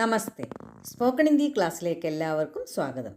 നമസ്തേ. Spoken Hindi ക്ലാസ്സിലേക്ക് എല്ലാവർക്കും സ്വാഗതം.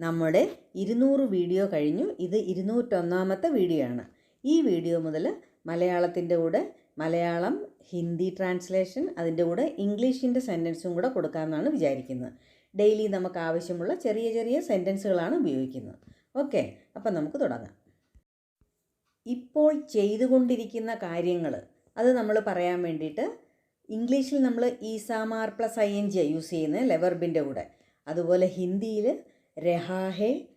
നമ്മുടെ ഇരുന്നൂറ് വീഡിയോ കഴിഞ്ഞു. ഇത് ഇരുന്നൂറ്റൊന്നാമത്തെ വീഡിയോ ആണ് ഈ വീഡിയോ മുതൽ മലയാളത്തിന്റെ കൂടെ മലയാളം ഹിന്ദി ട്രാൻസ്ലേഷൻ അതിന്റെ കൂടെ ഇംഗ്ലീഷിന്റെ സെന്റൻസും കൂടെ കൊടുക്കാമെന്നാണ് വിചാരിക്കുന്നത്. ഡെയിലി നമുക്ക് ആവശ്യമുള്ള ചെറിയ ചെറിയ സെന്റൻസുകളാണ് ഉപയോഗിക്കുന്നത്. ഓക്കെ അപ്പം നമുക്ക് തുടങ്ങാം. ഇപ്പോൾ ചെയ്തുകൊണ്ടിരിക്കുന്ന കാര്യങ്ങൾ അത് നമ്മൾ പറയാൻ വേണ്ടിയിട്ട് ഇംഗ്ലീഷിൽ നമ്മൾ ഈസാമാർ plus I N G use ചെയ്യുന്നത് ലെവർബിന്റെ കൂടെ. അതുപോലെ ഹിന്ദിയിൽ രഹാഹെ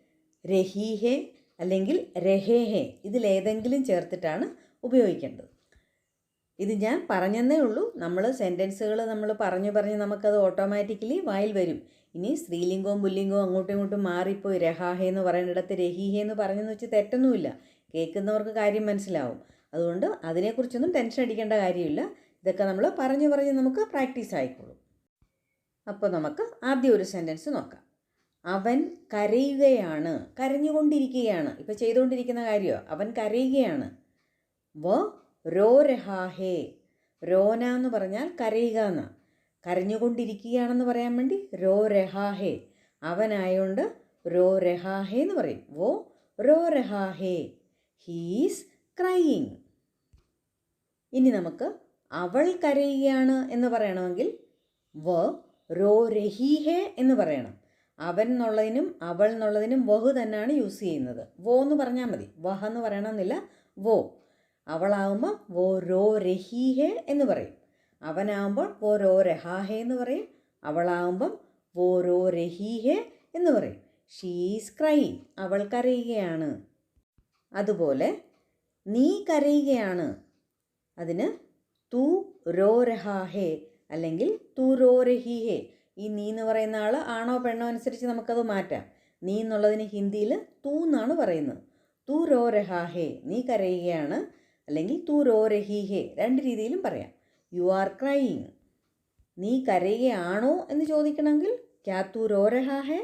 രഹീഹെ അല്ലെങ്കിൽ രഹേഹെ ഇതിലേതെങ്കിലും ചേർത്തിട്ടാണ് ഉപയോഗിക്കേണ്ടത്. ഇത് ഞാൻ പറഞ്ഞെന്നേ ഉള്ളൂ. നമ്മൾ സെന്റൻസുകൾ നമ്മൾ പറഞ്ഞു പറഞ്ഞ് നമുക്കത് ഓട്ടോമാറ്റിക്കലി വായിൽ വരും. ഇനി സ്ത്രീലിംഗവും പുല്ലിംഗവും അങ്ങോട്ടും ഇങ്ങോട്ടും മാറിപ്പോയി രഹാഹെ എന്ന് പറയുന്നിടത്ത് രഹീഹെ എന്ന് പറഞ്ഞെന്ന് വെച്ച് തെറ്റൊന്നുമില്ല. കേൾക്കുന്നവർക്ക് കാര്യം മനസ്സിലാവും. അതുകൊണ്ട് അതിനെക്കുറിച്ചൊന്നും ടെൻഷൻ അടിക്കേണ്ട കാര്യമില്ല. ഇതൊക്കെ നമ്മൾ പറഞ്ഞു പറഞ്ഞ് നമുക്ക് പ്രാക്ടീസ് ആയിക്കോളും. അപ്പോൾ നമുക്ക് ആദ്യം ഒരു സെന്റൻസ് നോക്കാം. അവൻ കരയുകയാണ് കരഞ്ഞുകൊണ്ടിരിക്കുകയാണ്. ഇപ്പോൾ ചെയ്തുകൊണ്ടിരിക്കുന്ന കാര്യമോ അവൻ കരയുകയാണ്. വ രോ രഹാഹേ രോന എന്ന് പറഞ്ഞാൽ കരയുക എന്ന്. കരഞ്ഞുകൊണ്ടിരിക്കുകയാണെന്ന് പറയാൻ വേണ്ടി രോ രഹാഹേ അവനായോണ്ട് രോ രഹാഹേ എന്ന് പറയും. വോ രോ രഹാഹേ ഹീസ് ക്രൈയിങ് ഇനി നമുക്ക് അവൾ കരയുകയാണ് എന്ന് പറയണമെങ്കിൽ വ റോ രഹീഹേ എന്ന് പറയണം. അവൻ എന്നുള്ളതിനും അവൾ എന്നുള്ളതിനും വഹു തന്നെയാണ് യൂസ് ചെയ്യുന്നത്. വോ എന്ന് പറഞ്ഞാൽ മതി. വഹ എന്ന് പറയണമെന്നില്ല. വോ. അവളാകുമ്പോൾ വോ റോ രഹീഹേ എന്ന് പറയും. അവനാകുമ്പോൾ വോ റോ രഹാഹേ എന്ന് പറയും. അവളാകുമ്പം വോ റോ രഹീഹേ എന്ന് പറയും. ഷീസ് ക്രൈ അവൾ കരയുകയാണ്. അതുപോലെ നീ കരയുകയാണ്. അതിന് തു രോരഹാ രഹാഹേ അല്ലെങ്കിൽ തു രോരഹി രഹീഹേ ഈ നീ എന്ന് പറയുന്ന ആൾ ആണോ പെണ്ണോ അനുസരിച്ച് നമുക്കത് മാറ്റാം. നീ എന്നുള്ളതിന് ഹിന്ദിയിൽ തൂ എന്നാണ് പറയുന്നത്. തു രോരഹാ രഹാഹേ നീ കരയുകയാണ് അല്ലെങ്കിൽ തു രോരഹി രഹീഹേ രണ്ട് രീതിയിലും പറയാം. You are crying. നീ കരയുകയാണോ എന്ന് ചോദിക്കണമെങ്കിൽ ക്യാ തു രോരഹാ രഹാഹേ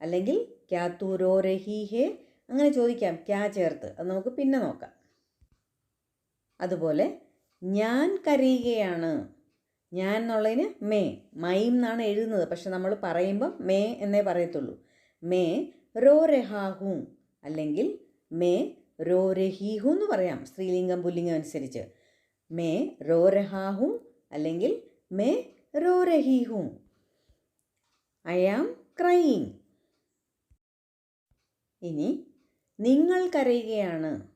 അല്ലെങ്കിൽ ക്യാ തു രോരഹി രഹീഹേ അങ്ങനെ ചോദിക്കാം. ക്യാ ചേർത്ത്. അത് നമുക്ക് പിന്നെ നോക്കാം. അതുപോലെ ഞാൻ കരയുകയാണ്. ഞാൻ എന്നുള്ളതിന് മേ. മൈം എന്നാണ് എഴുതുന്നത്. പക്ഷെ നമ്മൾ പറയുമ്പം മേ എന്നേ പറയത്തുള്ളൂ. മേ റോ രഹാഹു അല്ലെങ്കിൽ മേ റോ രഹീഹു എന്ന് പറയാം. സ്ത്രീലിംഗം പുല്ലിംഗം അനുസരിച്ച്. മേ റോ രഹാഹു അല്ലെങ്കിൽ മേ റോ രഹീഹു. I am crying. ഇനി നിങ്ങൾ കരയുകയാണ്.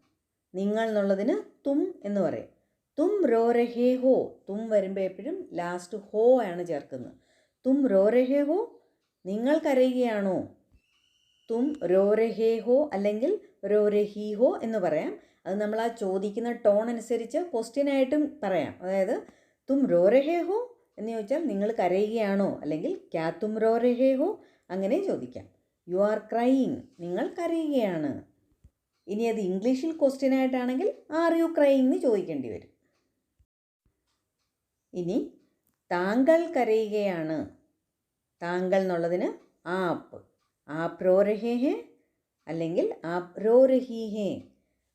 നിങ്ങൾ എന്നുള്ളതിന് തും എന്ന് പറയും. തും റോ രഹേ ഹോ തും വരുമ്പോൾ എപ്പോഴും ലാസ്റ്റ് ഹോ ആണ് ചേർക്കുന്നത്. തും റോ രഹേ ഹോ നിങ്ങൾ കരയുകയാണോ തും റോ രഹേ ഹോ അല്ലെങ്കിൽ റോ രഹീ ഹോ എന്ന് പറയാം. അത് നമ്മൾ ആ ചോദിക്കുന്ന ടോൺ അനുസരിച്ച് ക്വസ്റ്റ്യനായിട്ടും പറയാം. അതായത് തും റോ രഹേ ഹോ എന്ന് ചോദിച്ചാൽ നിങ്ങൾ കരയുകയാണോ അല്ലെങ്കിൽ ക്യാ തും റോ രഹേ ഹോ അങ്ങനെ ചോദിക്കാം. യു ആർ ക്രൈയിങ് നിങ്ങൾ കരയുകയാണ് ഇനി അത് ഇംഗ്ലീഷിൽ ക്വസ്റ്റ്യൻ ആയിട്ടാണെങ്കിൽ ആർ യു ക്രൈയിങ് എന്ന് ചോദിക്കേണ്ടി വരും. ഇനി താങ്കൾ കരയുകയാണ്. താങ്കൾ എന്നുള്ളതിന് ആപ്പ്. ഹേ അല്ലെങ്കിൽ ആപ്രോരഹീഹേ.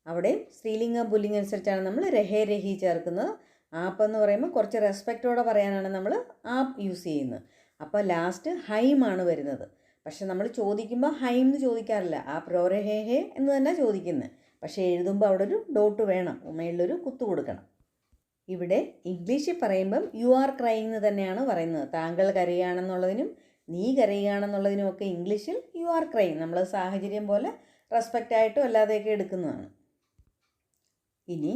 അവിടെ സ്ത്രീലിംഗം പുല്ലിംഗം അനുസരിച്ചാണ് നമ്മൾ രഹേ രഹി ചേർക്കുന്നത്. ആപ്പ് എന്ന് പറയുമ്പോൾ കുറച്ച് റെസ്പെക്റ്റോടെ പറയാനാണ് നമ്മൾ ആപ്പ് യൂസ് ചെയ്യുന്നത്. അപ്പോൾ ലാസ്റ്റ് ഹൈമാണ് വരുന്നത്. പക്ഷെ നമ്മൾ ചോദിക്കുമ്പോൾ ഹൈം എന്ന് ചോദിക്കാറില്ല. ആ പ്രോരഹേ ഹേ എന്ന് തന്നെ ചോദിക്കുന്നത്. പക്ഷേ എഴുതുമ്പോൾ അവിടെ ഒരു ഡോട്ട് വേണം. ഉമ്മയിലൊരു കുത്തു കൊടുക്കണം. ഇവിടെ ഇംഗ്ലീഷിൽ പറയുമ്പം യു ആർ ക്രൈങ് എന്ന് തന്നെയാണ് പറയുന്നത്. താങ്കൾ കരയുകയാണെന്നുള്ളതിനും നീ കരയുകയാണെന്നുള്ളതിനും ഒക്കെ ഇംഗ്ലീഷിൽ യു ആർ ക്രൈങ് നമ്മൾ സാഹചര്യം പോലെ റെസ്പെക്റ്റ് ആയിട്ടും അല്ലാതെയൊക്കെ എടുക്കുന്നതാണ്. ഇനി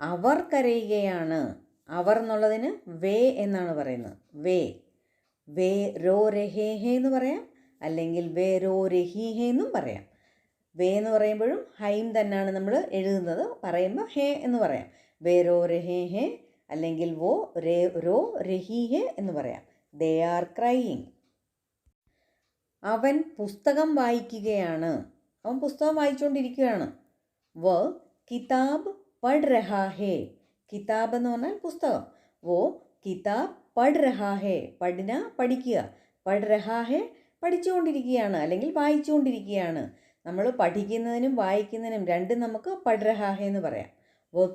അവർ കരയുകയാണ് അവർ എന്നുള്ളതിന് വേ എന്നാണ് പറയുന്നത്. വേ വേ രോ രഹേ ഹേ എന്ന് പറയാം. അല്ലെങ്കിൽ വേ രോ രഹി ഹേ എന്നും പറയാം. വേ എന്ന് പറയുമ്പോഴും ഹൈം തന്നെയാണ് നമ്മൾ എഴുതുന്നത്. പറയുമ്പോൾ ഹേ എന്ന് പറയാം. വേ രോ രഹേ ഹേ അല്ലെങ്കിൽ വോ രേ രോ രഹി ഹേ എന്ന് പറയാം. ദേ ആർ ക്രൈയിങ് അവൻ പുസ്തകം വായിക്കുകയാണ്. അവൻ പുസ്തകം വായിച്ചുകൊണ്ടിരിക്കുകയാണ് വ കിതാബ് പഠ് രഹാ ഹേ. കിതാബ് എന്ന് പറഞ്ഞാൽ പുസ്തകം. വോ കിതാബ് പഠ് രഹാ ഹേ. പഠിന പഠിക്കുക. പഠ് രഹാ ഹേ പഠിച്ചുകൊണ്ടിരിക്കുകയാണ് അല്ലെങ്കിൽ വായിച്ചുകൊണ്ടിരിക്കുകയാണ്. നമ്മൾ പഠിക്കുന്നതിനും വായിക്കുന്നതിനും രണ്ടും നമുക്ക് പഠ് രഹാ ഹേ എന്ന് പറയാം. വോ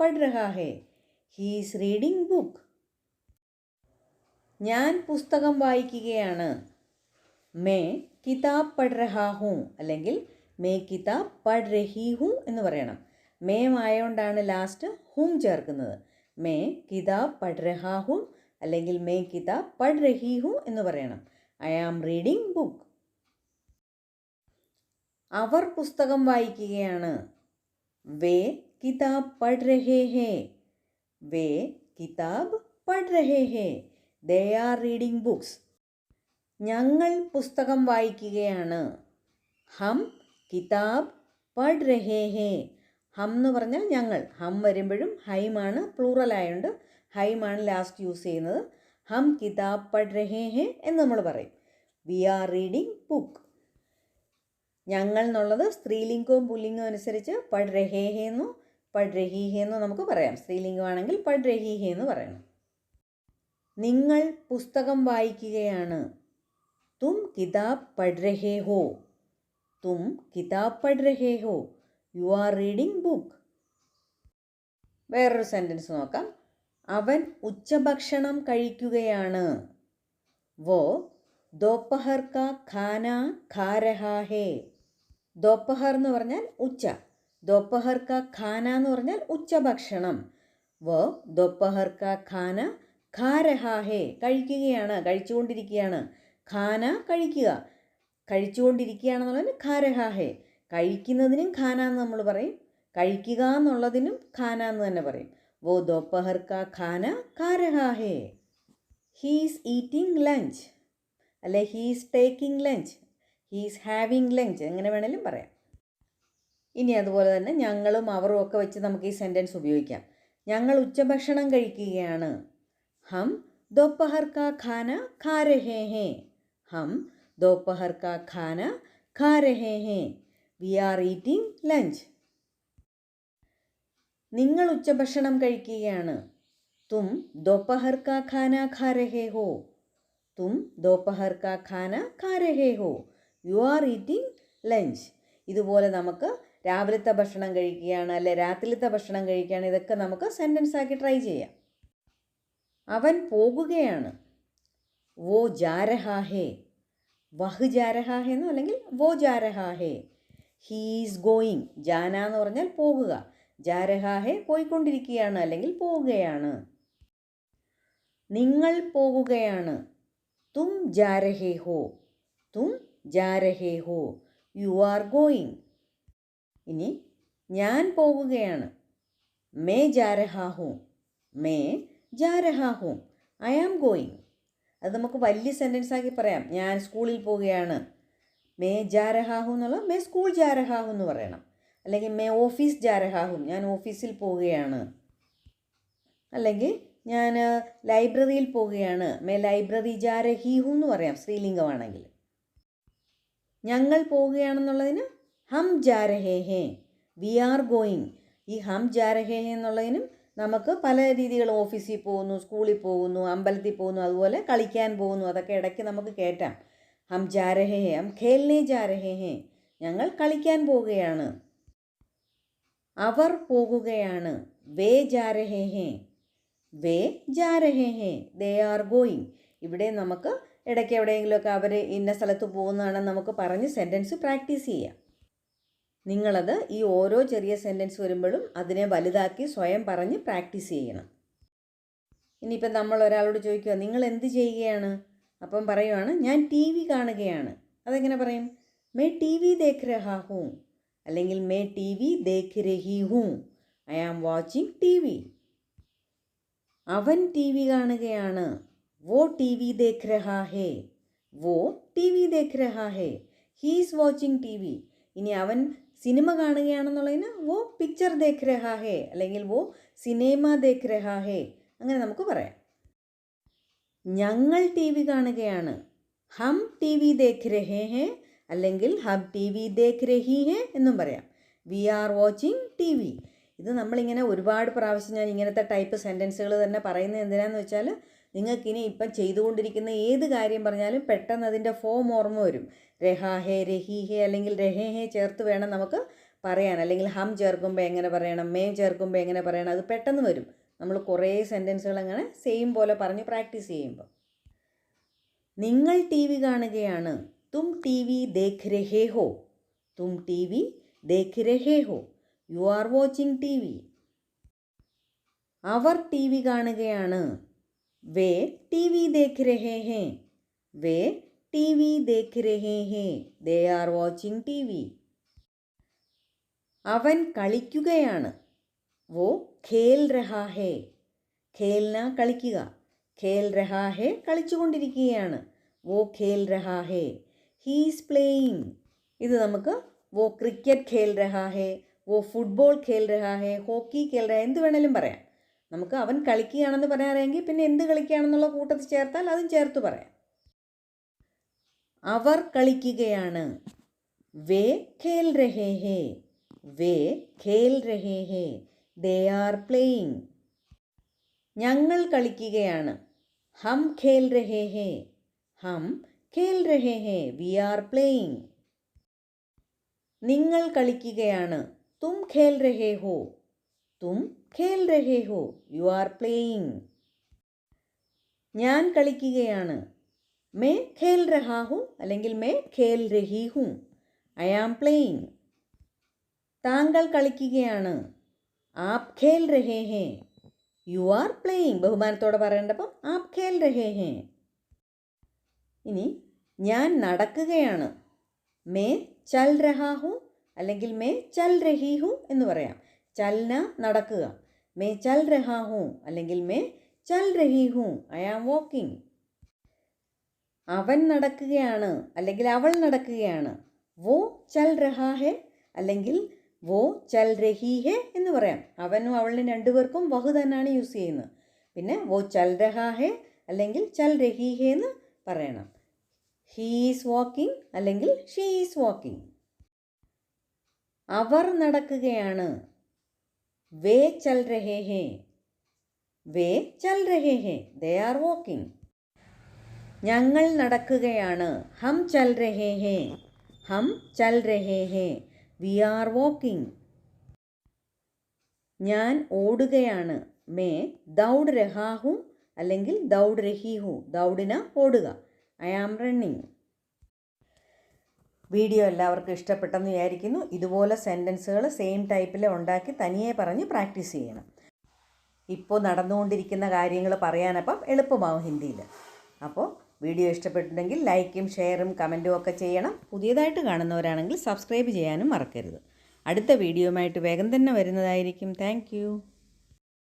पढ़ रहा है। ही ഹീസ് റീഡിംഗ് ബുക്ക് ഞാൻ പുസ്തകം വായിക്കുകയാണ്. മേ കിതാബ് പഠ് രഹാ ഹൂ അല്ലെങ്കിൽ മേ കിതാബ് പഠ് രഹി ഹൂ എന്ന് പറയണം. മേ ആയതുകൊണ്ടാണ് ലാസ്റ്റ് ഹും ചേർക്കുന്നത്. മേ കിതാബ് പഠ് രഹാ ഹൂ അല്ലെങ്കിൽ മേ കിതാബ് പഠ് രഹി ഹൂ എന്ന് പറയണം. ഐ ആം റീഡിംഗ് ബുക്ക് അവർ പുസ്തകം വായിക്കുകയാണ്. വേ കിതാബ് पढ़ रहे हैं। वे കിതാബ് പഠ് രഹേ ഹേ ദേ ആർ റീഡിംഗ് ബുക്സ് ഞങ്ങൾ പുസ്തകം വായിക്കുകയാണ്. ഹം കിതാബ് പഠ് രഹേ ഹേ ഹം എന്ന് പറഞ്ഞാൽ ഞങ്ങൾ. ഹം വരുമ്പോഴും ഹൈമാണ് പ്ലൂറൽ ആയതുകൊണ്ട് ഹൈമാണ് ലാസ്റ്റ് യൂസ് ചെയ്യുന്നത്. ഹം കിതാബ് പഠ് രഹേ ഹേ എന്ന് നമ്മൾ പറയും. വി ആർ റീഡിംഗ് ബുക്ക് ഞങ്ങൾ എന്നുള്ളത് സ്ത്രീലിംഗവും പുല്ലിംഗവും അനുസരിച്ച് പഠ് രഹേ ഹേ എന്നോ പഠ് എന്ന് നമുക്ക് പറയാം. സ്ത്രീലിംഗമാണെങ്കിൽ പഠ് രഹി ഹേ എന്ന് പറയണം. നിങ്ങൾ പുസ്തകം വായിക്കുകയാണ്. തും കിതാബ് പഠ് രഹേ ഹോ. തും കിതാബ് പഠ് രഹേ ഹോ. യു ആർ റീഡിംഗ് ബുക്ക് വേറൊരു സെന്റൻസ് നോക്കാം. അവൻ ഉച്ചഭക്ഷണം കഴിക്കുകയാണ്. വോ ദോപ്പഹർ ഖാന ഖാ രഹാ ഹേ. ദോപ്പഹർ എന്ന് പറഞ്ഞാൽ ഉച്ച. ദോപ്പഹർ കാ ഖാന എന്ന് പറഞ്ഞാൽ ഉച്ചഭക്ഷണം. വോ ദോപ്പഹർ കാ ഖാന ഖാ രഹാഹേ കഴിക്കുകയാണ് കഴിച്ചുകൊണ്ടിരിക്കുകയാണ്. ഖാന കഴിക്കുക. കഴിച്ചുകൊണ്ടിരിക്കുകയാണെന്നുള്ളതിന് ഖാ രഹാ ഹേ കഴിക്കുന്നതിനും ഖാന എന്ന് നമ്മൾ പറയും. കഴിക്കുക എന്നുള്ളതിനും ഖാന എന്ന് തന്നെ പറയും. വോ ദോപ്പഹർ കാ ഖാന ഖാ രഹാ ഹേ ഹീസ് ഈറ്റിംഗ് ലഞ്ച് അല്ലെ he's taking lunch he's having lunch എങ്ങനെ വേണേലും പറയാം. ഇനി അതുപോലെ തന്നെ ഞങ്ങളും അവരും ഒക്കെ വെച്ച് നമുക്ക് ഈ സെന്റൻസ് ഉപയോഗിക്കാം. ഞങ്ങൾ ഉച്ചഭക്ഷണം കഴിക്കുകയാണ്. ഹം ദോപ്പഹർ കാ ഖാന ഖാ രഹേ ഹേ ഹം ദോപ്പഹർ കാ ഖാന ഖാ രഹേ ഹേ വി ആർ ഈറ്റിംഗ് ലഞ്ച് നിങ്ങൾ ഉച്ചഭക്ഷണം കഴിക്കുകയാണ്. തും ദോപ്പഹർ കാ ഖാന ഖാ രഹേ ഹോ തും ദോപ്പഹർ കാ ഖാന ഖാ രഹേ ഹോ യു ആർ ഈറ്റിംഗ് ലഞ്ച് ഇതുപോലെ നമുക്ക് രാവിലത്തെ ഭക്ഷണം കഴിക്കുകയാണ് അല്ലെ രാത്രിയിലത്തെ ഭക്ഷണം കഴിക്കുകയാണ് ഇതൊക്കെ നമുക്ക് സെന്റൻസ് ആക്കി ട്രൈ ചെയ്യാം. അവൻ പോകുകയാണ്. വോ ജാരഹാഹേ. വഹ് ജാരഹാഹേ എന്നോ അല്ലെങ്കിൽ വോ ജാരഹാഹേ. ഹീസ് ഗോയിങ് ജാന എന്ന് പറഞ്ഞാൽ പോകുക. ജാരഹാഹെ പോയിക്കൊണ്ടിരിക്കുകയാണ് അല്ലെങ്കിൽ പോവുകയാണ് നിങ്ങൾ പോകുകയാണ്. തും ജാരഹേ ഹോ. തും ജാരഹേ ഹോ. യു ആർ ഗോയിങ് ഇനി ഞാൻ പോവുകയാണ്. മേ ജാരഹാ ഹൂ മേ ജാരഹാ ഹൂ ഐ ആം ഗോയിങ് അത് നമുക്ക് വലിയ സെന്റൻസ് ആക്കി പറയാം. ഞാൻ സ്കൂളിൽ പോവുകയാണ്. മേ ജാരഹാഹു എന്നുള്ള മേ സ്കൂൾ ജാരഹാഹു എന്ന് പറയണം. അല്ലെങ്കിൽ മേ ഓഫീസ് ജാരഹാഹും ഞാൻ ഓഫീസിൽ പോവുകയാണ്. അല്ലെങ്കിൽ ഞാൻ ലൈബ്രറിയിൽ പോവുകയാണ്. മേ ലൈബ്രറി ജാരഹീഹു എന്ന് പറയാം സ്ത്രീലിംഗമാണെങ്കിൽ. ഞങ്ങൾ പോവുകയാണെന്നുള്ളതിന് ഹം ജാരഹേ ഹേ വി ആർ ഗോയിങ്. ഈ ഹം ജാരഹേ എന്നുള്ളതിനും നമുക്ക് പല രീതികൾ ഓഫീസിൽ പോകുന്നു സ്കൂളിൽ പോകുന്നു അമ്പലത്തിൽ പോകുന്നു അതുപോലെ കളിക്കാൻ പോകുന്നു അതൊക്കെ ഇടയ്ക്ക് നമുക്ക് കയറ്റാം ഹം ജാരഹേ ഹേ ഹം ഖേൽനേ ജാരഹേ ഹേ ഞങ്ങൾ കളിക്കാൻ പോവുകയാണ് അവർ പോകുകയാണ് വേ ജാരഹേ ഹേ വേ ജാരഹേ ഹേ ദേ ആർ ഗോയിങ്. ഇവിടെ നമുക്ക് ഇടയ്ക്ക് എവിടെയെങ്കിലുമൊക്കെ അവർ ഇന്ന സ്ഥലത്ത് പോകുന്നതാണെന്ന് നമുക്ക് പറഞ്ഞ് സെന്റൻസ് പ്രാക്ടീസ് ചെയ്യാം. നിങ്ങളത് ഈ ഓരോ ചെറിയ സെന്റൻസ് വരുമ്പോഴും അതിനെ വലുതാക്കി സ്വയം പറഞ്ഞ് പ്രാക്ടീസ് ചെയ്യണം. ഇനിയിപ്പം നമ്മൾ ഒരാളോട് ചോദിക്കുക നിങ്ങൾ എന്ത് ചെയ്യുകയാണ്? അപ്പം പറയുവാണ് ഞാൻ ടി വി കാണുകയാണ്. അതെങ്ങനെ പറയും? മേ ടി വി ദേഖ് രഹാ അല്ലെങ്കിൽ മേ ടി വി ദേഖ് രഹി who. I am watching T V അവൻ ടി വി കാണുകയാണ്. വോ ടി വി ദേഖ് രഹാ ഹേ. വോ ടി വി ദേഖ് രഹാ ഹേ. ഹീസ് വാച്ചിങ് ടി വി ഇനി അവൻ സിനിമ കാണുകയാണെന്നുള്ളതിന് വോ പിക്ചർ ദേഖ് രഹാ ഹേ അല്ലെങ്കിൽ വോ സിനിമ ദേഖ് രഹാ ഹേ അങ്ങനെ നമുക്ക് പറയാം. ഞങ്ങൾ ടി വി കാണുകയാണ്. ഹം ടി വി ദേഖ് രഹേ ഹേ അല്ലെങ്കിൽ ഹം ടി വി ദേഖ് രഹി ഹേ എന്നും പറയാം. We are watching T V ഇത് നമ്മളിങ്ങനെ ഒരുപാട് പ്രാവശ്യം ഞാൻ ഇങ്ങനത്തെ ടൈപ്പ് സെന്റൻസുകൾ തന്നെ പറയുന്നത് എന്തിനാന്ന് വെച്ചാൽ നിങ്ങൾക്കിനി ഇപ്പം ചെയ്തുകൊണ്ടിരിക്കുന്ന ഏത് കാര്യം പറഞ്ഞാലും പെട്ടെന്ന് അതിന്റെ ഫോം ഓർമ്മ വരും. രഹാ ഹേ രഹി ഹേ അല്ലെങ്കിൽ രഹേ ഹേ ചേർത്ത് വേണം നമുക്ക് പറയാൻ. അല്ലെങ്കിൽ ഹം ചേർക്കുമ്പോൾ എങ്ങനെ പറയണം മേ ചേർക്കുമ്പോൾ എങ്ങനെ പറയണം അത് പെട്ടെന്ന് വരും. നമ്മൾ കുറേ സെന്റൻസുകൾ അങ്ങനെ സെയിം പോലെ പറഞ്ഞ് പ്രാക്ടീസ് ചെയ്യുമ്പോൾ നിങ്ങൾ ടി വി കാണുകയാണ്. തും ടി വി ദേഖ് രഹേ ഹോ. തും ടി വി ദേഖ് രഹേ ഹോ. You are watching T V. Our T V കാണുകയാണ്. വേ टीवी देख रहे हैं वे टीवी देख रहे हैं they are watching T V. അവൻ കളിക്കുകയാണ്. വോ ഖേൽ രഹാ ഹേ. ഖേൽന കളിക്കുക. ഖേൽ രഹാ ഹേ കളിച്ചുകൊണ്ടിരിക്കുകയാണ്. വോ ഖേൽ രഹാ ഹേ. He's playing. ഇത് നമുക്ക് വോ ക്രിക്കറ്റ് ഖേൽ രഹാ ഹേ വോ ഫുട്ബോൾ ഖേൽ രഹാ ഹേ ഹോക്കി ഖേൽ രഹാ എന്ത് വേണേലും പറയാം. നമുക്ക് അവൻ കളിക്കുകയാണെന്ന് പറയാറിയെങ്കിൽ പിന്നെ എന്ത് കളിക്കുകയാണെന്നുള്ള കൂട്ടത്തിൽ ചേർത്താൽ അതും ചേർത്ത് പറയാം. അവർ കളിക്കുകയാണ്. വേ ഖേൽ രഹേ ഹേ വേ ഖേൽ രഹേ ഹേ ദേ ആർ പ്ലേയിങ്. ഞങ്ങൾ കളിക്കുകയാണ്. ഹം ഖേൽ രഹേ ഹേ ഹം ഖേൽ രഹേ ഹേ വി ആർ പ്ലേയിങ്. നിങ്ങൾ കളിക്കുകയാണ്. തും ഖേൽ രഹേ ഹോ തും ഖേൽ രഹേ ഹോ യു ആർ പ്ലേയിങ് ഞാൻ കളിക്കുകയാണ്. മേ ഖേൽ രഹാ ഹും അല്ലെങ്കിൽ മേ ഖേൽ രഹി ഹും ഐ ആം പ്ലേയിങ് താങ്കൾ കളിക്കുകയാണ്. ആപ് ഖേൽ രഹേ ഹേ യു ആർ പ്ലേയിങ് ബഹുമാനത്തോടെ പറയേണ്ടപ്പം ആപ് ഖേൽ രഹേ ഹേ ഇനി ഞാൻ നടക്കുകയാണ്. മേ ചൽ രഹാ ഹും അല്ലെങ്കിൽ മേ ചൽ രഹി ഹും എന്ന് പറയാം. ചൽന നടക്കുക. മേ ചൽ രഹാ ഹൂ അല്ലെങ്കിൽ മേ ചൽ രഹി ഹൂ. I am walking. അവൻ നടക്കുകയാണ് അല്ലെങ്കിൽ അവൾ നടക്കുകയാണ്. വോ ചൽ രഹാ ഹെ അല്ലെങ്കിൽ വോ ചൽ രഹി ഹെ എന്ന് പറയാം. അവനും അവളിനും രണ്ടുപേർക്കും വഹു തന്നെയാണ് യൂസ് ചെയ്യുന്നത്. പിന്നെ വോ ചൽ രഹാ ഹെ അല്ലെങ്കിൽ ചൽ രഹി ഹെ എന്ന് പറയണം. ഹീ ഈസ് വാക്കിംഗ് അല്ലെങ്കിൽ ഷീ ഈസ് വാക്കിംഗ്. അവർ നടക്കുകയാണ് വേ चल रहे हैं। वे चल रहे हैं। दे आर वॉकिंग ഞങ്ങൾ നടക്കുകയാണ്. ഹം ചൽ രഹേ ഹേ. ഹം ചൽ രഹേ ഹേ. വി ആർ വോക്കിംഗ് ഞാൻ ഓടുകയാണ്. മേ ദൗഡ് രഹാഹു അല്ലെങ്കിൽ ദൗഡ് രഹീഹു. ദൗഡിന ഓടുക. ഐ ആം റണ്ണിങ് വീഡിയോ എല്ലാവർക്കും ഇഷ്ടപ്പെട്ടെന്ന് വിചാരിക്കുന്നു. ഇതുപോലെ സെന്റൻസുകൾ സെയിം ടൈപ്പിൽ ഉണ്ടാക്കി തനിയെ പറഞ്ഞ് പ്രാക്ടീസ് ചെയ്യണം. ഇപ്പോൾ നടന്നുകൊണ്ടിരിക്കുന്ന കാര്യങ്ങൾ പറയാനപ്പം എളുപ്പമാവും ഹിന്ദിയിൽ. അപ്പോൾ വീഡിയോ ഇഷ്ടപ്പെട്ടിട്ടുണ്ടെങ്കിൽ ലൈക്കും ഷെയറും കമന്റും ഒക്കെ ചെയ്യണം. പുതിയതായിട്ട് കാണുന്നവരാണെങ്കിൽ സബ്സ്ക്രൈബ് ചെയ്യാനും മറക്കരുത്. അടുത്ത വീഡിയോയുമായിട്ട് വേഗം തന്നെ വരുന്നതായിരിക്കും. താങ്ക്